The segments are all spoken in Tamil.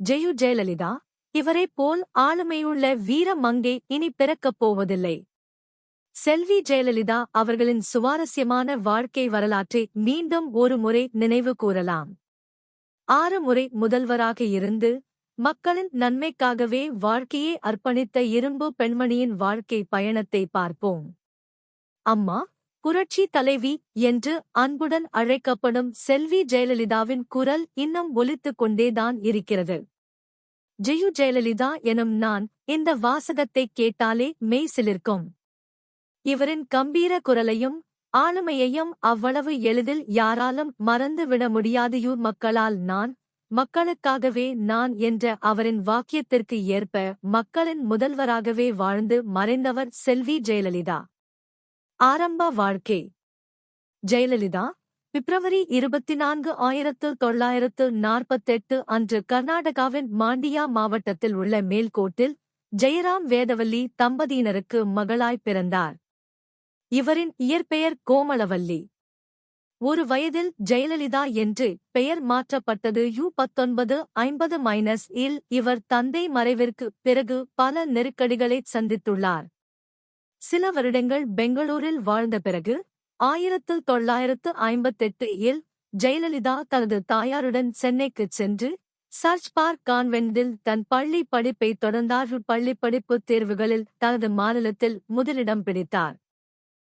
ஜெயு ஜெயலலிதா இவரை போல் ஆளுமையுள்ள வீர மங்கை இனி பிறக்கப் போவதில்லை. செல்வி ஜெயலலிதா அவர்களின் சுவாரஸ்யமான வாழ்க்கை வரலாற்றை மீண்டும் ஒரு முறை நினைவு கூறலாம் ஆறு முறை முதல்வராக இருந்து மக்களின் நன்மைக்காகவே வாழ்க்கையை அர்ப்பணித்த இரும்பு பெண்மணியின் வாழ்க்கை பயணத்தை பார்ப்போம். அம்மா புரட்சி தலைவி என்று அன்புடன் அழைக்கப்படும் செல்வி ஜெயலலிதாவின் குரல் இன்னும் ஒலித்துக் கொண்டேதான் இருக்கிறது. ஜெயு ஜெயலலிதா எனும் நான் இந்த வாசகத்தைக் கேட்டாலே மெய் சிலிர்க்கும் இவரின் கம்பீர குரலையும் ஆளுமையையும் அவ்வளவு எளிதில் யாராலும் மறந்துவிட முடியாதையூர் மக்களால் நான் மக்களுக்காகவே நான் என்ற அவரின் வாக்கியத்திற்கு ஏற்ப மக்களின் முதல்வராகவே வாழ்ந்து மறைந்தவர் செல்வி ஜெயலலிதா. ஆரம்ப வாழ்க்கை. ஜெயலலிதா பிப்ரவரி இருபத்தி நான்கு ஆயிரத்து தொள்ளாயிரத்து நாற்பத்தெட்டு அன்று கர்நாடகாவின் மாண்டியா மாவட்டத்தில் உள்ள மேல்கோட்டில் ஜெயராம் வேதவல்லி தம்பதியினருக்கு மகளாய் பிறந்தார். இவரின் இயற்பெயர் கோமளவல்லி. ஒரு வயதில் ஜெயலலிதா என்று பெயர் மாற்றப்பட்டது யு பத்தொன்பது ஐம்பது மைனஸ் இல் இவர் தந்தை மறைவிற்கு பிறகு பல நெருக்கடிகளைச் சந்தித்துள்ளார். சில வருடங்கள் பெங்களூரில் வாழ்ந்த பிறகு ஆயிரத்து தொள்ளாயிரத்து ஐம்பத்தெட்டு இல் ஜெயலலிதா தனது தாயாருடன் சென்னைக்குச் சென்று சர்ச் பார்க் கான்வென்டில் தன் பள்ளி படிப்பை தொடர்ந்தார். பள்ளி படிப்புத் தேர்வுகளில் தனது மாநிலத்தில் முதலிடம் பிடித்தார்.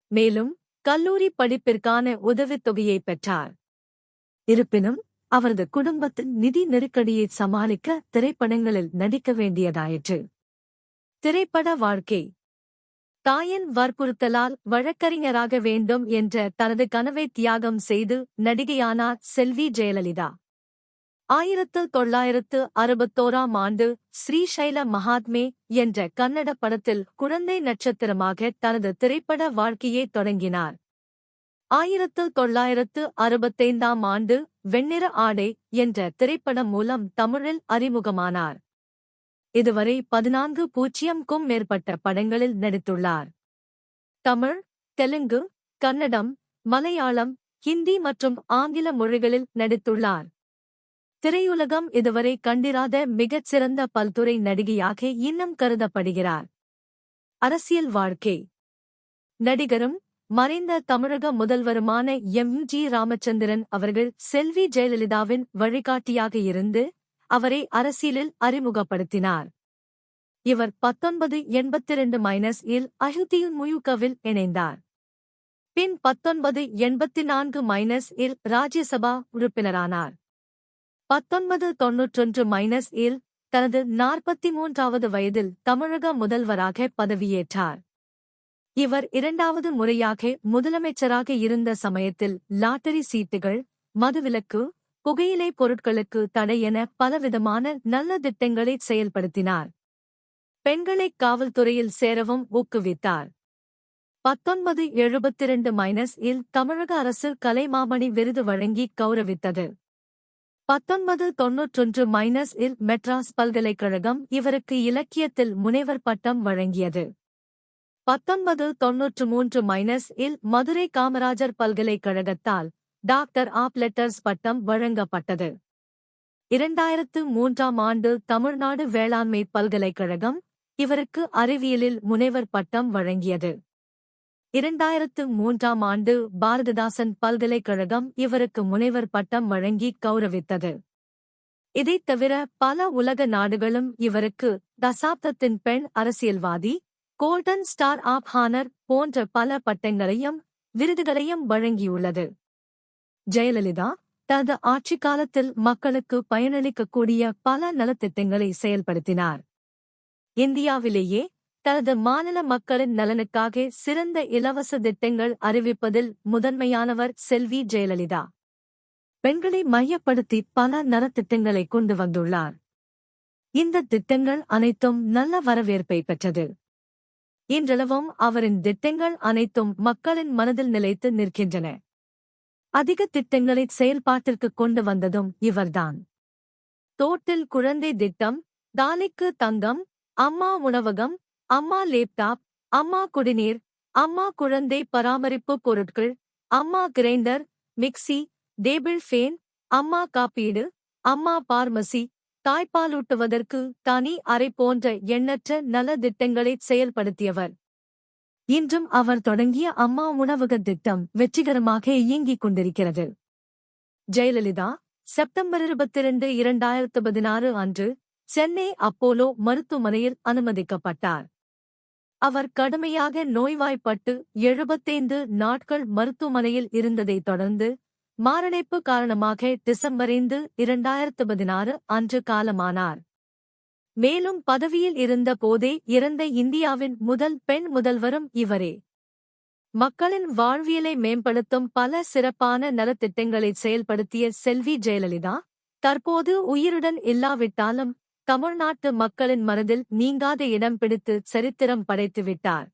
மேலும் கல்லூரி படிப்பிற்கான உதவித்தொகையை பெற்றார். இருப்பினும் அவரது குடும்பத்தின் நிதி நெருக்கடியை சமாளிக்க திரைப்படங்களில் நடிக்க வேண்டியதாயிற்று. திரைப்பட வாழ்க்கை தாயின் வற்புறுத்தலால் வழக்கறிஞராக வேண்டும் என்ற தனது கனவை தியாகம் செய்து நடிகையானார் செல்வி ஜெயலலிதா. ஆயிரத்து தொள்ளாயிரத்து அறுபத்தோராம் ஆண்டு ஸ்ரீசைல மகாத்மே என்ற கன்னட படத்தில் குழந்தை நட்சத்திரமாக தனது திரைப்பட வாழ்க்கையை தொடங்கினார். ஆயிரத்து தொள்ளாயிரத்து அறுபத்தைந்தாம் ஆண்டு வெண்ணிற ஆடை என்ற திரைப்படம் மூலம் தமிழில் அறிமுகமானார். இதுவரை பதினான்கு பூஜ்ஜியம்க்கும் மேற்பட்ட படங்களில் நடித்துள்ளார். தமிழ் தெலுங்கு கன்னடம் மலையாளம் ஹிந்தி மற்றும் ஆங்கில மொழிகளில் நடித்துள்ளார். திரையுலகம் இதுவரை கண்டிராத மிகச் சிறந்த பல்துறை நடிகையாக இன்னும் கருதப்படுகிறார். அரசியல் வாழ்க்கை. நடிகரும் மறைந்த தமிழக முதல்வருமான எம். ஜி. ராமச்சந்திரன் அவர்கள் செல்வி ஜெயலலிதாவின் வழிகாட்டியாக இருந்து அவரை அரசியலில் அறிமுகப்படுத்தினார். இவர் பத்தொன்பது எண்பத்திரண்டு மைனஸ் இல் அயுத்தியுன் முயுகவில் இணைந்தார். பின் பத்தொன்பது எண்பத்தி நான்கு மைனஸ் இல் ராஜ்யசபா உறுப்பினரானார். பத்தொன்பது தொன்னூற்றொன்று மைனஸ் இல் தனது நாற்பத்தி மூன்றாவது வயதில் தமிழக முதல்வராக பதவியேற்றார். இவர் இரண்டாவது முறையாக முதலமைச்சராக இருந்த சமயத்தில் லாட்டரி சீட்டுகள் மதுவிலக்கு புகையிலை பொருட்களுக்கு தடை என பலவிதமான நல்ல திட்டங்களை செயல்படுத்தினார். பெண்களை காவல்துறையில் சேரவும் ஊக்குவித்தார். பத்தொன்பது எழுபத்திரண்டு மைனஸ் இல் தமிழக அரசு கலைமாமணி விருது வழங்கி கௌரவித்தது. பத்தொன்பது தொன்னூற்றொன்று மைனஸ் இல் மெட்ராஸ் பல்கலைக்கழகம் இவருக்கு இலக்கியத்தில் முனைவர் பட்டம் வழங்கியது. பத்தொன்பது தொன்னூற்று மூன்று மைனஸ் இல் மதுரை காமராஜர் பல்கலைக்கழகத்தால் டாக்டர் ஆப் லெட்டர்ஸ் பட்டம் வழங்கப்பட்டது. இரண்டாயிரத்து மூன்றாம் ஆண்டு தமிழ்நாடு வேளாண்மை பல்கலைக்கழகம் இவருக்கு அறிவியலில் முனைவர் பட்டம் வழங்கியது. இரண்டாயிரத்து மூன்றாம் ஆண்டு பாரதிதாசன் பல்கலைக்கழகம் இவருக்கு முனைவர் பட்டம் வழங்கி கௌரவித்தது. இதைத் தவிர பல உலக நாடுகளும் இவருக்கு தசாப்தத்தின் பெண் அரசியல்வாதி கோல்டன் ஸ்டார் ஆப் ஹானர் போன்ற பல பட்டங்களையும் விருதுகளையும் வழங்கியுள்ளது. ஜெயலலிதா தனது ஆட்சிக் காலத்தில் மக்களுக்கு பயனளிக்கக்கூடிய பல நலத்திட்டங்களை செயல்படுத்தினார். இந்தியாவிலேயே தனது மாநில மக்களின் நலனுக்காக சிறந்த இலவச திட்டங்கள் அறிவிப்பதில் முதன்மையானவர் செல்வி ஜெயலலிதா. பெண்களை மையப்படுத்தி பல நலத்திட்டங்களை கொண்டு வந்துள்ளார். இந்த திட்டங்கள் அனைத்தும் நல்ல வரவேற்பை பெற்றது. இன்றளவும் அவரின் திட்டங்கள் அனைத்தும் மக்களின் மனதில் நிலைத்து நிற்கின்றன. அதிக திட்டங்களை செயல்பாட்டிற்கு கொண்டு வந்ததும் இவர்தான். தோட்டில் குழந்தை திட்டம் தாலிக்கு தங்கம் அம்மா உணவகம் அம்மா லேப்டாப் அம்மா குடிநீர் அம்மா குழந்தை பராமரிப்பு பொருட்கள் அம்மா கிரைண்டர் மிக்சி டேபிள் ஃபேன் அம்மா காப்பீடு அம்மா பார்மசி தாய்ப்பாலூட்டுவதற்கு தனி அறை போன்ற எண்ணற்ற நல திட்டங்களை செயல்படுத்தியவர். இன்றும் அவர் தொடங்கிய அம்மா உணவக திட்டம் வெற்றிகரமாக இயங்கிக் கொண்டிருக்கிறது. ஜெயலலிதா செப்டம்பர் இருபத்தி இரண்டு இரண்டாயிரத்து பதினாறு அன்று சென்னை அப்போலோ மருத்துவமனையில் அனுமதிக்கப்பட்டார். அவர் கடுமையாக நோய்வாய்ப்பட்டு எழுபத்தைந்து நாட்கள் மருத்துவமனையில் இருந்ததைத் தொடர்ந்து மாரடைப்பு காரணமாக டிசம்பர் ஐந்து இரண்டாயிரத்து பதினாறு அன்று காலமானார். மேலும் பதவியில் இருந்த போதே இறந்த இந்தியாவின் முதல் பெண் முதல்வரும் இவரே. மக்களின் வாழ்வியலை மேம்படுத்தும் பல சிறப்பான நலத்திட்டங்களை செயல்படுத்திய செல்வி ஜெயலலிதா தற்போது உயிருடன் இல்லாவிட்டாலும் தமிழ்நாட்டு மக்களின் மனதில் நீங்காத இடம் பிடித்து சரித்திரம் படைத்துவிட்டார்.